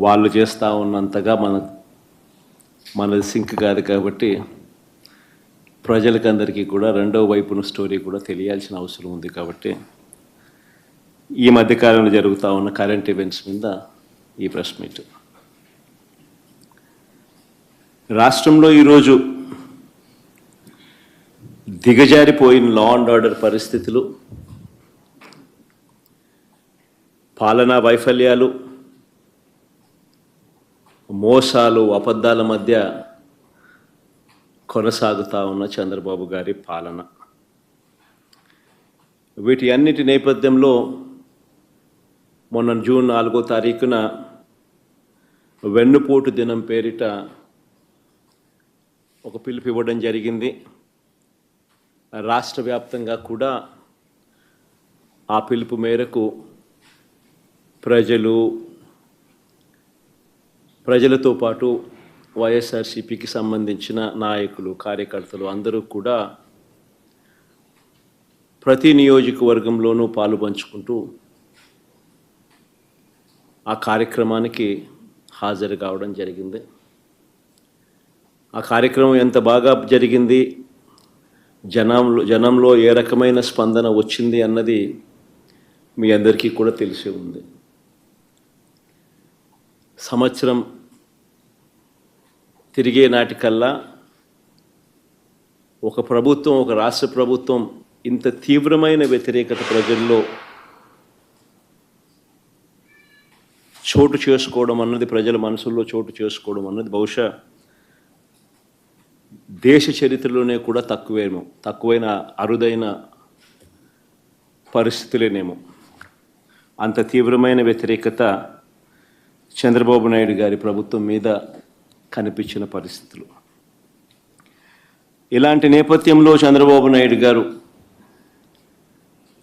వాళ్ళు చేస్తూ ఉన్నంతగా మన మనది సింక్ కాదు కాబట్టి ప్రజలకందరికీ కూడా రెండో వైపున స్టోరీ కూడా తెలియాల్సిన అవసరం ఉంది కాబట్టి ఈ మధ్యకాలంలో జరుగుతూ ఉన్న కరెంట్ ఈవెంట్స్ మీద ఈ ప్రెస్ మీట్. రాష్ట్రంలో ఈరోజు దిగజారిపోయిన లా అండ్ ఆర్డర్ పరిస్థితులు పాలనా వైఫల్యాలు మోసాలు అబద్ధాల మధ్య కొనసాగుతా ఉన్న చంద్రబాబు గారి పాలన. వీటి అన్నిటి నేపథ్యంలో మొన్న జూన్ నాలుగో తారీఖున వెన్నుపోటు దినం పేరిట ఒక పిలుపు ఇవ్వడం జరిగింది. రాష్ట్ర వ్యాప్తంగా కూడా ఆ పిలుపు మేరకు ప్రజలు ప్రజలతో పాటు వైఎస్ఆర్సీపీకి సంబంధించిన నాయకులు కార్యకర్తలు అందరూ కూడా ప్రతి నియోజకవర్గంలోనూ పాలు పంచుకుంటూ ఆ కార్యక్రమానికి హాజరు కావడం జరిగింది. ఆ కార్యక్రమం ఎంత బాగా జరిగింది జనంలో జనంలో ఏ రకమైన స్పందన వచ్చింది అన్నది మీ అందరికీ కూడా తెలిసి ఉంది. సంవత్సరం తిరిగే నాటికల్లా ఒక ప్రభుత్వం ఒక రాష్ట్ర ప్రభుత్వం ఇంత తీవ్రమైన వ్యతిరేకత ప్రజల్లో చోటు చేసుకోవడం అన్నది ప్రజల మనసుల్లో చోటు చేసుకోవడం అన్నది బహుశా దేశ చరిత్రలోనే కూడా తక్కువేమో తక్కువైన అరుదైన పరిస్థితులేనేమో. అంత తీవ్రమైన వ్యతిరేకత చంద్రబాబు నాయుడు గారి ప్రభుత్వం మీద కనిపించిన పరిస్థితులు. ఇలాంటి నేపథ్యంలో చంద్రబాబు నాయుడు గారు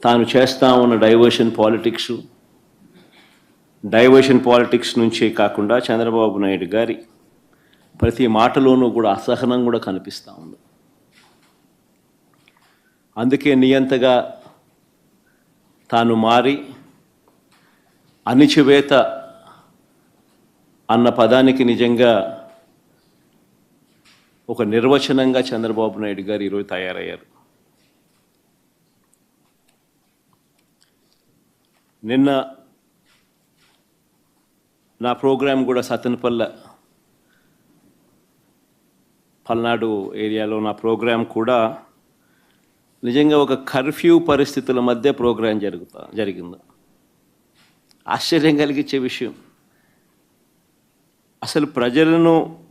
తాను చేస్తా ఉన్న డైవర్షన్ పాలిటిక్స్ డైవర్షన్ పాలిటిక్స్ నుంచే కాకుండా చంద్రబాబు నాయుడు గారి ప్రతి మాటలోనూ కూడా అసహనం కూడా కనిపిస్తూ ఉంది. అందుకే నియంతగా తాను మారి అణిచివేత అన్న పదానికి నిజంగా ఒక నిర్వచనంగా చంద్రబాబు నాయుడు గారు ఈరోజు తయారయ్యారు. నిన్న నా ప్రోగ్రాం కూడా సతన్పల్ల పల్నాడు ఏరియాలో నా ప్రోగ్రాం కూడా నిజంగా ఒక కర్ఫ్యూ పరిస్థితుల మధ్య ప్రోగ్రాం జరుగుతా జరిగింది. ఆశ్చర్యం కలిగించే విషయం. అసలు ప్రజలను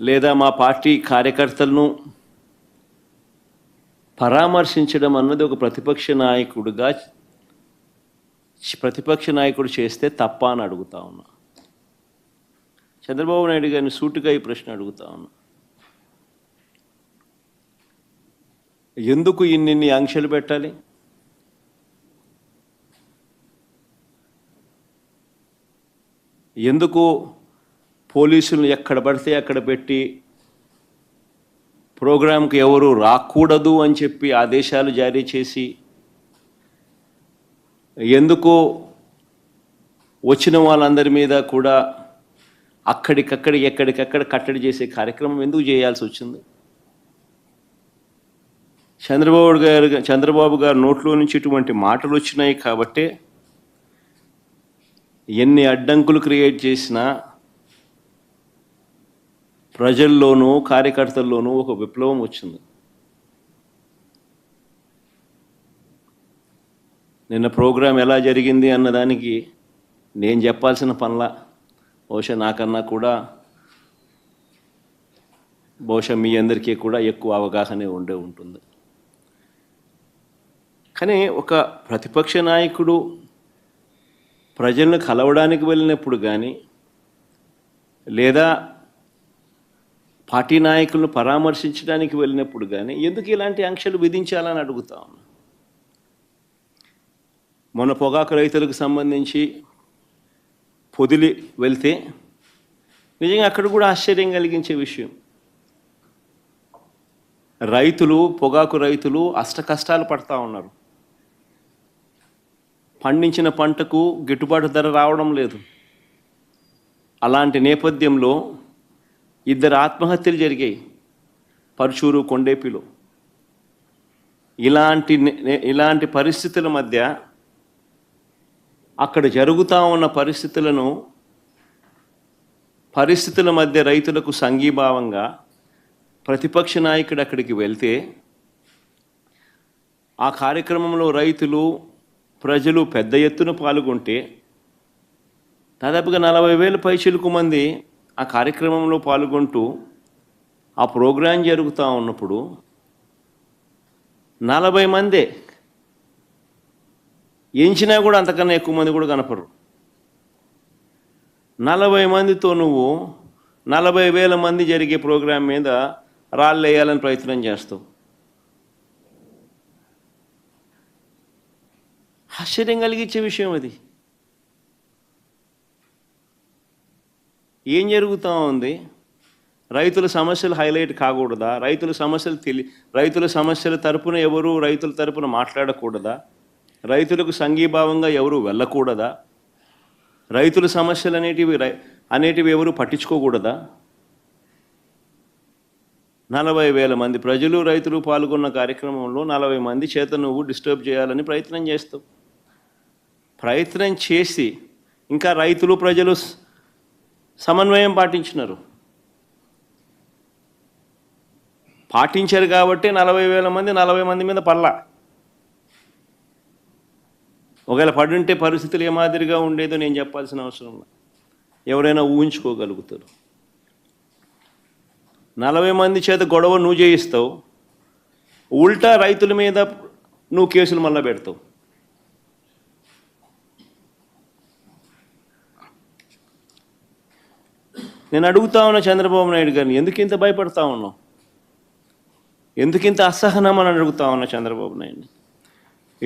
లేదా మా పార్టీ కార్యకర్తలను పరామర్శించడం అన్నది ఒక ప్రతిపక్ష నాయకుడిగా ప్రతిపక్ష నాయకుడు చేస్తే తప్ప అని అడుగుతా ఉన్నా. చంద్రబాబు నాయుడు గారిని సూటిగా ఈ ప్రశ్న అడుగుతా ఉన్నా. ఎందుకు ఇన్నిన్ని ఆంక్షలు పెట్టాలి? ఎందుకు పోలీసులను ఎక్కడ పడితే అక్కడ పెట్టి ప్రోగ్రాంకి ఎవరు రాకూడదు అని చెప్పి ఆదేశాలు జారీ చేసి ఎందుకు వచ్చిన వాళ్ళందరి మీద కూడా అక్కడికక్కడ ఎక్కడికక్కడ కట్టడి చేసే కార్యక్రమం ఎందుకు చేయాల్సి వచ్చింది? చంద్రబాబు గారు చంద్రబాబు గారు నోట్లో నుంచి ఇటువంటి మాటలు వచ్చినాయి కాబట్టే ఎన్ని అడ్డంకులు క్రియేట్ చేసినా ప్రజల్లోనూ కార్యకర్తల్లోనూ ఒక విప్లవం వచ్చింది. నిన్న ప్రోగ్రాం ఎలా జరిగింది అన్నదానికి నేను చెప్పాల్సిన పనుల బహుశా నాకన్నా కూడా బహుశా మీ అందరికీ కూడా ఎక్కువ అవగాహనే ఉండే ఉంటుంది. కానీ ఒక ప్రతిపక్ష నాయకుడు ప్రజలను కలవడానికి వెళ్ళినప్పుడు కానీ లేదా పార్టీ నాయకులను పరామర్శించడానికి వెళ్ళినప్పుడు కానీ ఎందుకు ఇలాంటి ఆంక్షలు విధించాలని అడుగుతా ఉన్నా. మొన్న పొగాకు రైతులకు సంబంధించి పొదిలి వెళ్తే నిజంగా అక్కడ కూడా ఆశ్చర్యం కలిగించే విషయం. రైతులు పొగాకు రైతులు అష్ట కష్టాలు పడతా ఉన్నారు. పండించిన పంటకు గిట్టుబాటు ధర రావడం లేదు. అలాంటి నేపథ్యంలో ఇద్దరు ఆత్మహత్యలు జరిగాయి. పరుచూరు కొండేపిలో. ఇలాంటి ఇలాంటి పరిస్థితుల మధ్య అక్కడ జరుగుతూ ఉన్న పరిస్థితులను పరిస్థితుల మధ్య రైతులకు సంఘీభావంగా ప్రతిపక్ష నాయకుడు అక్కడికి వెళ్తే ఆ కార్యక్రమంలో రైతులు ప్రజలు పెద్ద ఎత్తున పాల్గొంటే దాదాపుగా నలభై వేల పైచిలకు మంది ఆ కార్యక్రమంలో పాల్గొంటూ ఆ ప్రోగ్రాం జరుగుతూ ఉన్నప్పుడు నలభై మందే ఎంచినా కూడా అంతకన్నా ఎక్కువ మంది కూడా కనపడరు. నలభై మందితో నువ్వు నలభై వేల మంది జరిగే ప్రోగ్రాం మీద రాళ్ళు వేయాలని ప్రయత్నం చేస్తావు. ఆశ్చర్యం కలిగించే విషయం అది. ఏం జరుగుతూ ఉంది? రైతుల సమస్యలు హైలైట్ కాకూడదా? రైతుల సమస్యలు తెలి రైతుల సమస్యల తరపున ఎవరు రైతుల తరపున మాట్లాడకూడదా? రైతులకు సంఘీభావంగా ఎవరు వెళ్ళకూడదా? రైతుల సమస్యలు అనేటివి రై అనేటివి ఎవరు పట్టించుకోకూడదా? నలభై వేల మంది ప్రజలు రైతులు పాల్గొన్న కార్యక్రమంలో నలభై మంది చేత నువ్వు డిస్టర్బ్ చేయాలని ప్రయత్నం చేస్తావు. ప్రయత్నం చేసి ఇంకా రైతులు ప్రజలు సమన్వయం పాటించినారు. పాటించారు కాబట్టి నలభై వేల మంది నలభై మంది మీద పడలా. ఒకవేళ పడుంటే పరిస్థితులు ఏ మాదిరిగా ఉండేదో నేను చెప్పాల్సిన అవసరం ఎవరైనా ఊహించుకోగలుగుతారు. నలభై మంది చేత గొడవ నువ్వు చేయిస్తావు ఉల్టా రైతుల మీద నువ్వు కేసులు మళ్ళా పెడతావు. నేను అడుగుతా ఉన్నా చంద్రబాబు నాయుడు గారిని ఎందుకు ఇంత భయపడతా ఉన్నావు? ఎందుకు ఇంత అసహనం అని అడుగుతా ఉన్నా చంద్రబాబు నాయుడిని?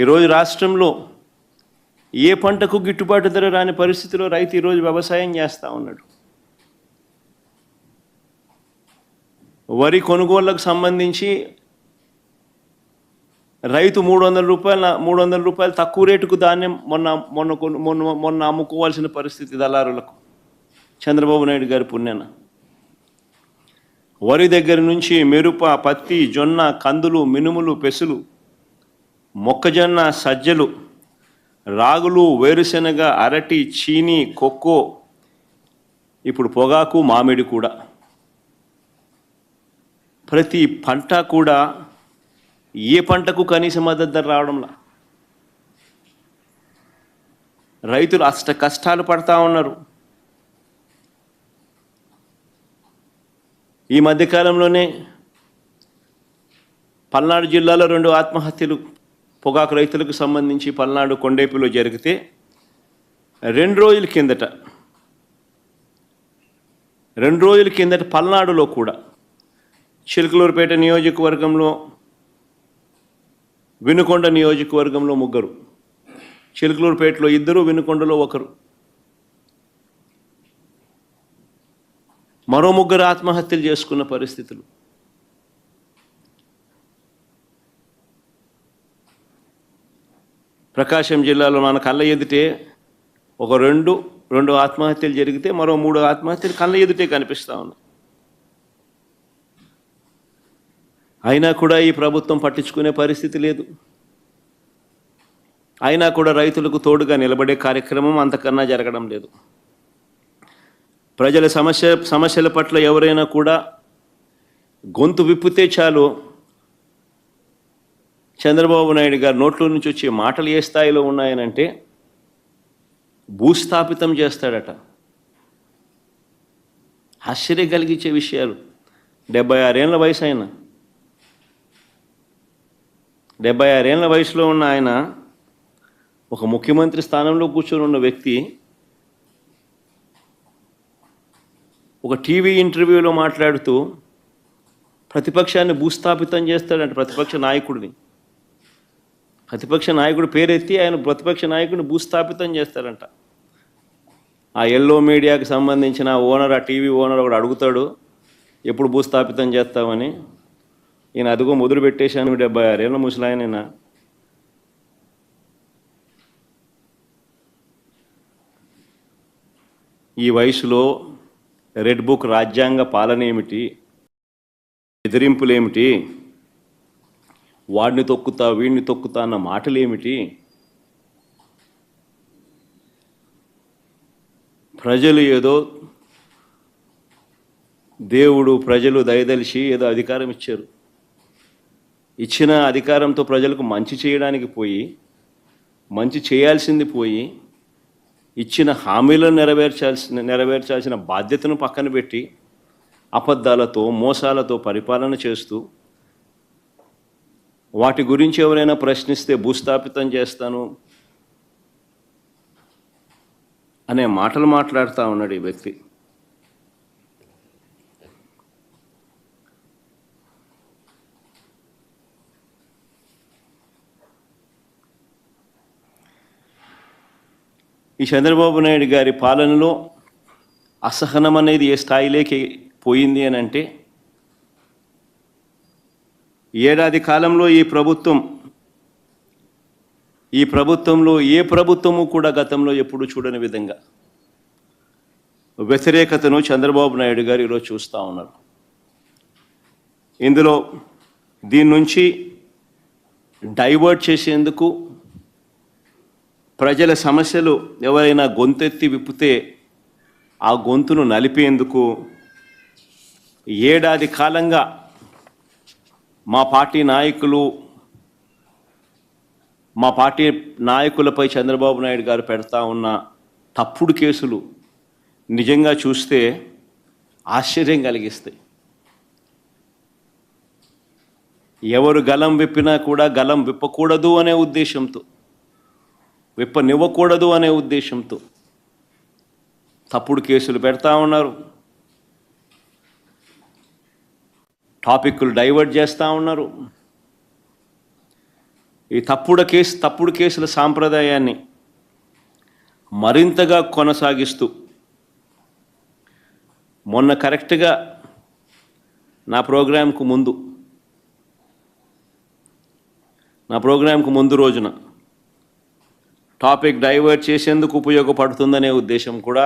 ఈరోజు రాష్ట్రంలో ఏ పంటకు గిట్టుబాటు ధర రాని పరిస్థితిలో రైతు ఈరోజు వ్యవసాయం చేస్తూ ఉన్నాడు? వరి కొనుగోళ్ళకు సంబంధించి రైతు మూడు వందల రూపాయల మూడు వందల రూపాయలు తక్కువ రేటుకు ధాన్యం మొన్న మొన్న కొను- మొన్న మొన్న అమ్ముకోవాల్సిన పరిస్థితి దళారులకు. చంద్రబాబు నాయుడు గారి పుణ్యాన. వరి దగ్గర నుంచి మెరుప పత్తి జొన్న కందులు మినుములు పెసులు మొక్కజొన్న సజ్జలు రాగులు వేరుశెనగ అరటి చీని కొక్కో ఇప్పుడు పొగాకు మామిడి కూడా. ప్రతి పంట కూడా ఏ పంటకు కనీస మద్దతు ధర రావడంలా? రైతులు అష్ట కష్టాలు పడతా ఉన్నారు. ఈ మధ్యకాలంలోనే పల్నాడు జిల్లాలో రెండు ఆత్మహత్యలు పొగాకు రైతులకు సంబంధించి పల్నాడు కొండేపిలో జరిగితే రెండు రోజుల కిందట రెండు రోజుల కిందట పల్నాడులో కూడా చిలకలూరుపేట నియోజకవర్గంలో వినుకొండ నియోజకవర్గంలో ముగ్గురు చిలుకలూరుపేటలో ఇద్దరు వినుకొండలో ఒకరు. మరో ముగ్గురు ఆత్మహత్యలు చేసుకున్న పరిస్థితులు. ప్రకాశం జిల్లాలో మన కళ్ళ ఎదుటే ఒక రెండు రెండు ఆత్మహత్యలు జరిగితే మరో మూడు ఆత్మహత్యలు కళ్ళ ఎదుటే కనిపిస్తూ ఉన్నాయి. అయినా కూడా ఈ ప్రభుత్వం పట్టించుకునే పరిస్థితి లేదు. అయినా కూడా రైతులకు తోడుగా నిలబడే కార్యక్రమం అంతకన్నా జరగడం లేదు. ప్రజల సమస్య సమస్యల పట్ల ఎవరైనా కూడా గొంతు విప్పితే చాలు. చంద్రబాబు నాయుడు గారు నోట్లో నుంచి వచ్చే మాటలు ఏ స్థాయిలో ఉన్నాయనంటే భూస్థాపితం చేస్తాడట. ఆశ్చర్యం కలిగించే విషయాలు. డెబ్బై ఆరేళ్ళ వయసు ఆయన. డెబ్బై ఆరేళ్ళ వయసులో ఉన్న ఆయన ఒక ముఖ్యమంత్రి స్థానంలో కూర్చొని ఉన్న వ్యక్తి ఒక టీవీ ఇంటర్వ్యూలో మాట్లాడుతూ ప్రతిపక్షాన్ని భూస్థాపితం చేస్తాడంటే ప్రతిపక్ష నాయకుడిని. ప్రతిపక్ష నాయకుడు పేరెత్తి ఆయన ప్రతిపక్ష నాయకుడిని భూస్థాపితం చేస్తాడంట. ఆ ఎల్లో మీడియాకి సంబంధించిన ఓనర్ ఆ టీవీ ఓనర్ ఒకడు అడుగుతాడు ఎప్పుడు భూస్థాపితం చేస్తామని ఈయన అదిగో మొదలు పెట్టేశాను డెబ్బై ఆరేళ్ళ ముసలాయన ఈ వయసులో రెడ్ బుక్ రాజ్యాంగ పాలన ఏమిటి? బెదిరింపులేమిటి? వాడిని తొక్కుతా వీడిని తొక్కుతా అన్న మాటలేమిటి? ప్రజలు ఏదో దేవుడు ప్రజలు దయదలిచి ఏదో అధికారం ఇచ్చారు. ఇచ్చిన అధికారంతో ప్రజలకు మంచి చేయడానికి పోయి మంచి చేయాల్సింది పోయి ఇచ్చిన హామీలను నెరవేర్చాల్సిన నెరవేర్చాల్సిన బాధ్యతను పక్కన పెట్టి అబద్ధాలతో మోసాలతో పరిపాలన చేస్తూ వాటి గురించి ఎవరైనా ప్రశ్నిస్తే భూస్థాపితం చేస్తాను అనే మాటలు మాట్లాడుతూ ఉన్నాడు ఈ వ్యక్తి. ఈ చంద్రబాబు నాయుడు గారి పాలనలో అసహనం అనేది ఏ స్థాయిలోకి పోయింది అని అంటే ఏడాది కాలంలో ఈ ప్రభుత్వం ఈ ప్రభుత్వంలో ఏ ప్రభుత్వము కూడా గతంలో ఎప్పుడు చూడని విధంగా వ్యతిరేకతను చంద్రబాబు నాయుడు గారు ఈరోజు చూస్తూ ఉన్నారు. ఇందులో దీని నుంచి డైవర్ట్ చేసేందుకు ప్రజల సమస్యలు ఎవరైనా గొంతెత్తి విప్పితే ఆ గొంతును నలిపేందుకు ఏడాది కాలంగా మా పార్టీ నాయకులు మా పార్టీ నాయకులపై చంద్రబాబు నాయుడు గారు పెడతా ఉన్న తప్పుడు కేసులు నిజంగా చూస్తే ఆశ్చర్యం కలిగిస్తాయి. ఎవరు గలం విప్పినా కూడా గలం విప్పకూడదు అనే ఉద్దేశంతో విప్పనివ్వకూడదు అనే ఉద్దేశంతో తప్పుడు కేసులు పెడతా ఉన్నారు. టాపిక్లు డైవర్ట్ చేస్తూ ఉన్నారు. ఈ తప్పుడు కేసు తప్పుడు కేసుల సాంప్రదాయాన్ని మరింతగా కొనసాగిస్తూ మొన్న కరెక్ట్గా నా ప్రోగ్రాంకు ముందు నా ప్రోగ్రాంకు ముందు రోజున టాపిక్ డైవర్ట్ చేసేందుకు ఉపయోగపడుతుందనే ఉద్దేశం కూడా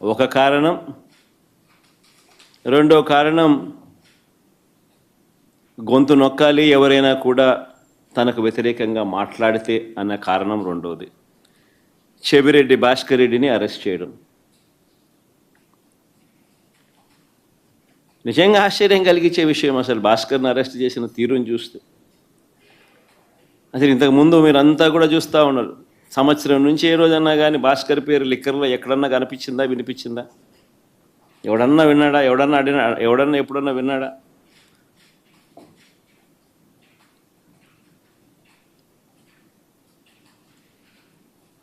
ఒక కారణం. రెండో కారణం గొంతు నొక్కాలి ఎవరైనా కూడా తనకు వ్యతిరేకంగా మాట్లాడితే అన్న కారణం రెండోది. చెవిరెడ్డి భాస్కర్ రెడ్డిని అరెస్ట్ చేయడం. నిజంగా ఆశ్చర్యం కలిగించే విషయం అసలు భాస్కర్ని అరెస్ట్ చేసిన తీరుని చూస్తే. అసలు ఇంతకుముందు మీరంతా కూడా చూస్తూ ఉన్నారు. సంవత్సరం నుంచి ఏ రోజన్నా కానీ భాస్కర్ పేరు లిక్కర్లో ఎక్కడన్నా కనిపించిందా వినిపించిందా? ఎవడన్నా విన్నాడా? ఎవడన్నా అడినా ఎవడన్నా ఎప్పుడన్నా విన్నాడా?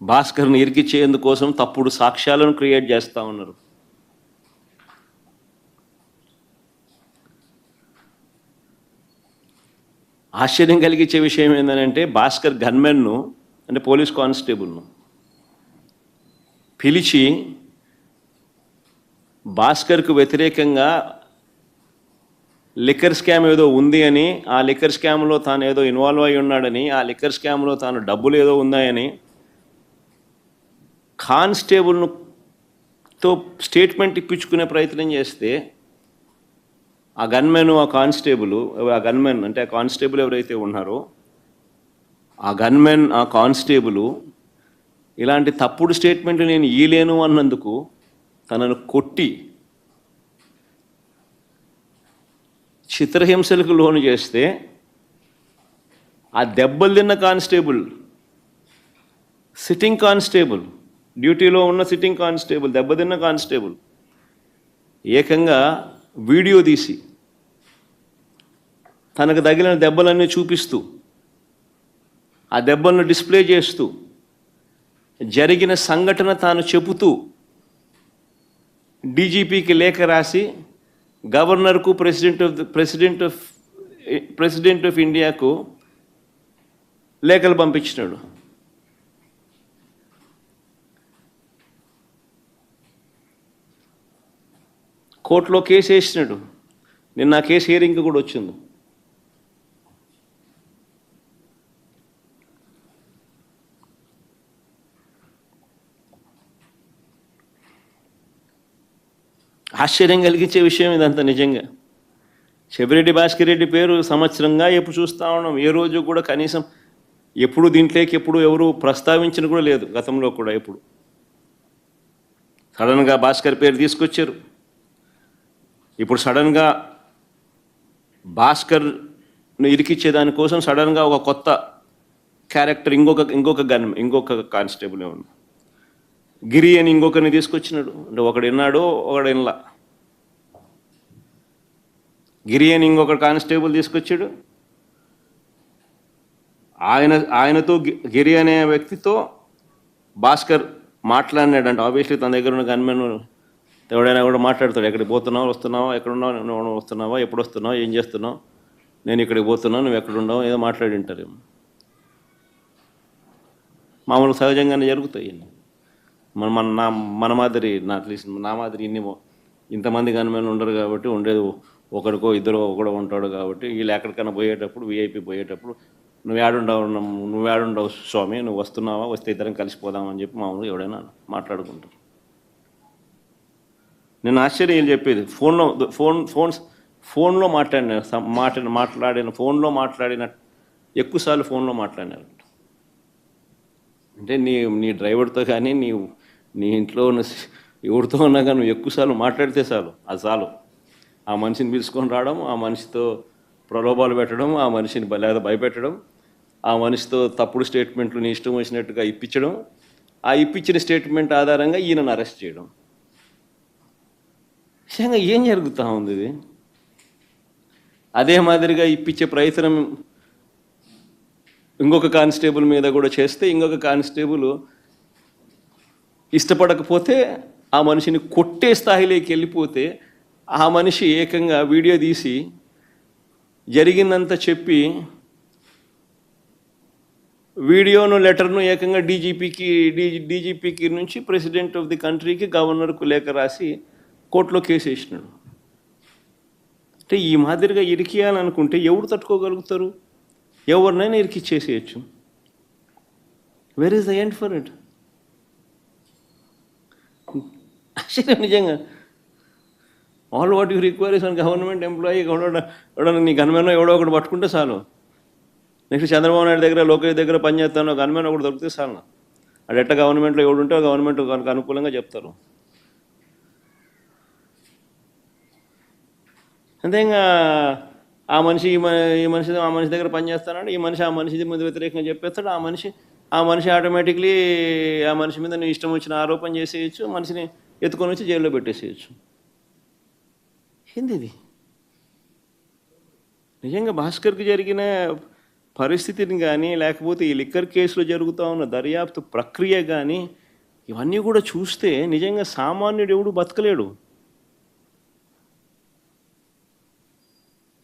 భాస్కర్ని ఇరికిచ్చేందుకోసం తప్పుడు సాక్ష్యాలను క్రియేట్ చేస్తూ ఉన్నారు. ఆశ్చర్యం కలిగించే విషయం ఏంటంటే భాస్కర్ గన్మెన్ను అంటే పోలీస్ కానిస్టేబుల్ను పిలిచి భాస్కర్కు వ్యతిరేకంగా లిక్కర్ స్కామ్ ఏదో ఉంది అని ఆ లిక్కర్ స్కామ్లో తాను ఏదో ఇన్వాల్వ్ అయి ఉన్నాడని ఆ లిక్కర్ స్కామ్లో తాను డబ్బులు ఏదో ఉన్నాయని కానిస్టేబుల్ను తో స్టేట్మెంట్ ఇప్పించుకునే ప్రయత్నం చేస్తే ఆ గన్మెన్ ఆ కానిస్టేబుల్ ఆ గన్మెన్ అంటే ఆ కానిస్టేబుల్ ఎవరైతే ఉన్నారో ఆ గన్మెన్ ఆ కానిస్టేబుల్ ఇలాంటి తప్పుడు స్టేట్మెంట్ నేను ఈలేను అన్నందుకు తనను కొట్టి చిత్రహింసలకు లోను చేస్తే ఆ దెబ్బలు తిన్న కానిస్టేబుల్ సిట్టింగ్ కానిస్టేబుల్ డ్యూటీలో ఉన్న సిట్టింగ్ కానిస్టేబుల్ దెబ్బతిన్న కానిస్టేబుల్ ఏకంగా వీడియో తీసి తనకు తగిలిన దెబ్బలన్నీ చూపిస్తూ ఆ దెబ్బలను డిస్ప్లే చేస్తూ జరిగిన సంఘటన తాను చెబుతూ డీజీపీకి లేఖ రాసి గవర్నర్కు president of president of president of ఇండియాకు లేఖలు పంపించినాడు. కోర్టులో కేసు వేసినాడు. నిన్న కేసు హియరింగ్ కూడా వచ్చింది. ఆశ్చర్యం కలిగించే విషయం ఇదంతా నిజంగా. శబిరెడ్డి భాస్కర్ రెడ్డి పేరు సంవత్సరంగా ఎప్పుడు చూస్తూ ఉన్నాం. ఏ రోజు కూడా కనీసం ఎప్పుడు దీంట్లోకి ఎప్పుడు ఎవరు ప్రస్తావించిన కూడా లేదు గతంలో కూడా ఎప్పుడు. సడన్గా భాస్కర్ పేరు తీసుకొచ్చారు. ఇప్పుడు సడన్గా భాస్కర్ను ఇరికిచ్చే దానికోసం సడన్గా ఒక కొత్త క్యారెక్టర్ ఇంకొక ఇంకొక గన్ ఇంకొక కానిస్టేబుల్ ఉంది గిరి అని ఇంకొకరిని తీసుకొచ్చినాడు. అంటే ఒకడు విన్నాడు ఒకడు వినలా గిరి అని ఇంకొక కానిస్టేబుల్ తీసుకొచ్చాడు. ఆయన ఆయనతో గిరి అనే వ్యక్తితో భాస్కర్ మాట్లాడినాడంట. ఆబ్వియస్లీ తన దగ్గర ఉన్న గన్మెన్ ఎవడైనా కూడా మాట్లాడతాడు. ఎక్కడికి పోతున్నావు వస్తున్నావా ఎక్కడున్నావు నువ్వు వస్తున్నావా ఎప్పుడు వస్తున్నావు ఏం చేస్తున్నావు నేను ఇక్కడికి పోతున్నావు నువ్వు ఎక్కడున్నావు ఏదో మాట్లాడి ఉంటారు. మామూలు సహజంగానే జరుగుతాయి మన మన నా మన మాదిరి నా అట్లీస్ట్ నా మాదిరి ఇన్ని ఇంతమంది గన్మెన్ ఉండరు కాబట్టి ఉండేది ఒకరికో ఇద్దరు ఒకడో ఉంటాడు కాబట్టి వీళ్ళు ఎక్కడికైనా పోయేటప్పుడు వీఐపీ పోయేటప్పుడు నువ్వు ఏడుండవు నువ్వు ఏడుండవు స్వామి నువ్వు వస్తున్నావా వస్తే ఇద్దరం కలిసిపోదామని చెప్పి మామూలుగా ఎవడైనా మాట్లాడుకుంటారు నేను ఆశ్చర్యం చెప్పేది. ఫోన్లో ఫోన్ ఫోన్స్ ఫోన్లో మాట్లాడిన సం- మాట్లాడిన మాట్లాడిన ఫోన్లో మాట్లాడిన ఎక్కువసార్లు ఫోన్లో మాట్లాడినారు. అంటే నీ నీ డ్రైవర్తో కానీ నీ నీ ఇంట్లో ఉన్న ఎవరితో ఉన్నా కానీ నువ్వు ఎక్కువసార్లు మాట్లాడితే చాలు అది చాలు. ఆ మనిషిని పిలుచుకొని రావడం ఆ మనిషితో ప్రలోభాలు పెట్టడం ఆ మనిషిని లేదా భయపెట్టడం ఆ మనిషితో తప్పుడు స్టేట్మెంట్లు నీ ఇష్టం వచ్చినట్టుగా ఇప్పించడం ఆ ఇప్పించిన స్టేట్మెంట్ ఆధారంగా ఈయనను అరెస్ట్ చేయడం. నిజంగా ఏం జరుగుతూ ఉంది ఇది? అదే మాదిరిగా ఇప్పించే ప్రయత్నం ఇంకొక కానిస్టేబుల్ మీద కూడా చేస్తే ఇంకొక కానిస్టేబుల్ ఇష్టపడకపోతే ఆ మనిషిని కొట్టే స్థాయిలోకి వెళ్ళిపోతే ఆ మనిషి ఏకంగా వీడియో తీసి జరిగిందంతా చెప్పి వీడియోను లెటర్ను ఏకంగా డీజీపీకి డీజీ డీజీపీకి నుంచి ప్రెసిడెంట్ ఆఫ్ ది కంట్రీకి గవర్నర్కు లేఖ రాసి కోర్టులో కేసు వేసినాడు. అంటే ఈ మాదిరిగా ఇరికియాలనుకుంటే ఎవరు తట్టుకోగలుగుతారు? ఎవరినైనా ఇరికిచ్చేసేయచ్చు where is the end for it నిజంగా all what you require is government employee ఎవడో నీ గన్మెన్ ఎవడో ఒకటి పట్టుకుంటే చాలు. నెక్స్ట్ చంద్రబాబు నాయుడు దగ్గర లోకేష్ దగ్గర పనిచేస్తాను గన్మెన్ ఒకటి దొరికితే చాలు. అది ఎట్ట గవర్నమెంట్లో ఎవడు ఉంటే గవర్నమెంట్ కనుక అనుకూలంగా చెప్తారు. అంతే ఇంకా ఆ మనిషి ఈ ఈ మనిషి ఆ మనిషి దగ్గర పనిచేస్తానంటే ఈ మనిషి ఆ మనిషి మీద వ్యతిరేకంగా చెప్పేస్తాడు. ఆ మనిషి ఆ మనిషి ఆటోమేటిక్లీ ఆ మనిషి మీద నీ ఇష్టం వచ్చిన ఆరోపణ చేసేయచ్చు మనిషిని ఎత్తుకొని వచ్చి జైల్లో పెట్టేసేయచ్చు. ఏంది ఇది. నిజంగా భాస్కర్కి జరిగిన పరిస్థితిని కానీ లేకపోతే ఈ లిక్కర్ కేసులో జరుగుతూ ఉన్న దర్యాప్తు ప్రక్రియ కానీ ఇవన్నీ కూడా చూస్తే నిజంగా సామాన్యుడు ఎవడు బతకలేడు.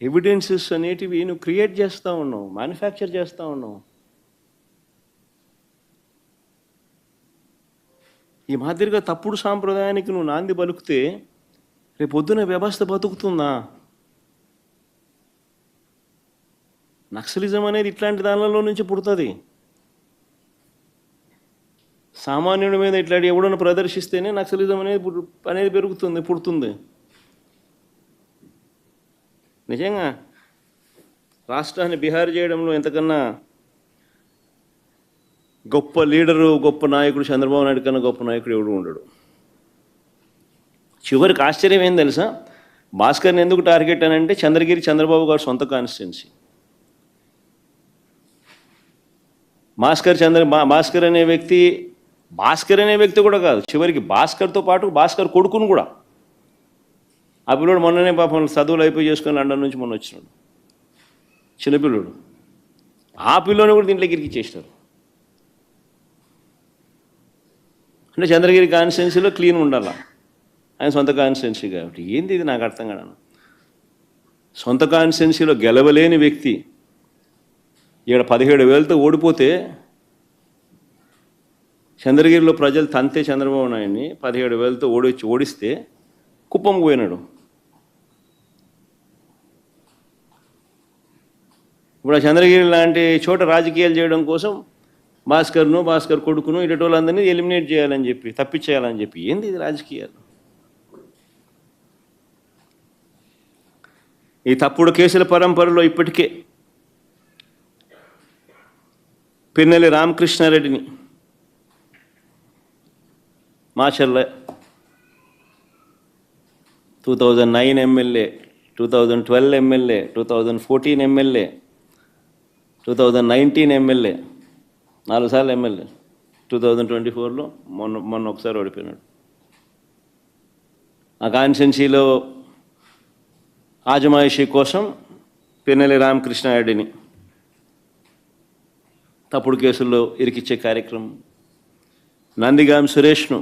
ఎవిడెన్సెస్ అనేటివి నువ్వు క్రియేట్ చేస్తూ ఉన్నావు మ్యానుఫ్యాక్చర్ చేస్తూ ఉన్నావు. ఈ మాదిరిగా తప్పుడు సాంప్రదాయానికి నువ్వు నాంది పలుకుతే రేపు పొద్దున వ్యవస్థ బతుకుతుందా? నక్సలిజం అనేది ఇట్లాంటి దానిలో నుంచి పుడుతుంది. సామాన్యుడి మీద ఇట్లాంటి ఎవడన్నా ప్రదర్శిస్తేనే నక్సలిజం అనేది పుట్టు- అనేది పెరుగుతుంది పుడుతుంది. నిజంగా రాష్ట్రాన్ని బిహార్ చేయడంలో ఎంతకన్నా గొప్ప లీడరు గొప్ప నాయకుడు చంద్రబాబు నాయుడు కన్నా గొప్ప నాయకుడు ఎవడు ఉండడు. చివరికి ఆశ్చర్యం ఏం తెలుసా? భాస్కర్ని ఎందుకు టార్గెట్ అని అంటే చంద్రగిరి చంద్రబాబు గారు సొంత కాన్స్టిట్యున్సీ. భాస్కర్ చంద్ర భా- భాస్కర్ అనే వ్యక్తి భాస్కర్ అనే వ్యక్తి కూడా కాదు చివరికి భాస్కర్తో పాటు భాస్కర్ కొడుకును కూడా. ఆ పిల్లోడు మొన్ననే పాపం చదువులు అయిపోయి చేసుకొని లండన్ నుంచి మొన్న వచ్చినాడు. చిన్నపిల్లోడు ఆ పిల్లోని కూడా దీంట్లో గిరికి చేసినారు. అంటే చంద్రగిరి కాన్స్టిట్యున్సీలో క్లీన్ ఉండాలా? ఆయన సొంత కాన్స్టిట్యున్సీ కాబట్టి ఏంది ఇది? నాకు అర్థం కాదు. సొంత కాన్స్టిట్యున్సీలో గెలవలేని వ్యక్తి ఇక్కడ పదిహేడు వేలతో ఓడిపోతే చంద్రగిరిలో ప్రజలు తంతే చంద్రబాబు నాయుడిని పదిహేడు వేలతో ఓడిచ్చి ఓడిస్తే కుప్పం పోయినాడు. ఇప్పుడు ఆ చంద్రగిరి లాంటి చోట రాజకీయాలు చేయడం కోసం భాస్కర్ను భాస్కర్ కొడుకును ఇటోళ్ళందరినీ ఎలిమినేట్ చేయాలని చెప్పి తప్పించేయాలని చెప్పి. ఏంది ఇది రాజకీయాలు? ఈ తప్పుడు కేసుల పరంపరలో ఇప్పటికే Pinnelli రామకృష్ణారెడ్డిని Macherla two thousand nine MLA two thousand twelve MLA two thousand fourteen MLA two thousand nineteen MLA నాలుగు సార్లు ఎమ్మెల్యే టూ థౌజండ్ ట్వంటీ ఫోర్లో మొన్న మొన్న ఒకసారి ఓడిపోయినాడు. ఆ కాన్స్టెన్సీలో ఆజమాయిషీ కోసం పిన్నెల్లి రామకృష్ణారెడ్డిని తప్పుడు కేసుల్లో ఇరికిచ్చే కార్యక్రమం. నందిగాం సురేష్ను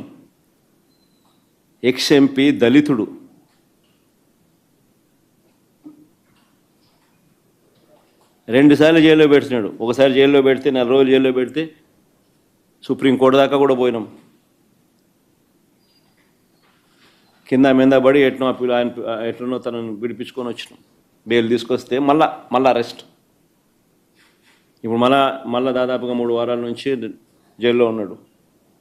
ఎక్స్ ఎంపీ దళితుడు రెండుసార్లు జైల్లో పెడుతున్నాడు ఒకసారి జైల్లో పెడితే నెల రోజులు జైల్లో పెడితే సుప్రీంకోర్టు దాకా కూడా పోయినాం. కింద మీద పడి ఎట్నో పిల్ల- ఆయన ఎట్లనో తనను విడిపించుకొని వచ్చినాం. బెయిల్ తీసుకొస్తే మళ్ళా మళ్ళీ అరెస్ట్ ఇప్పుడు మళ్ళా మళ్ళీ దాదాపుగా మూడు వారాల నుంచి జైల్లో ఉన్నాడు.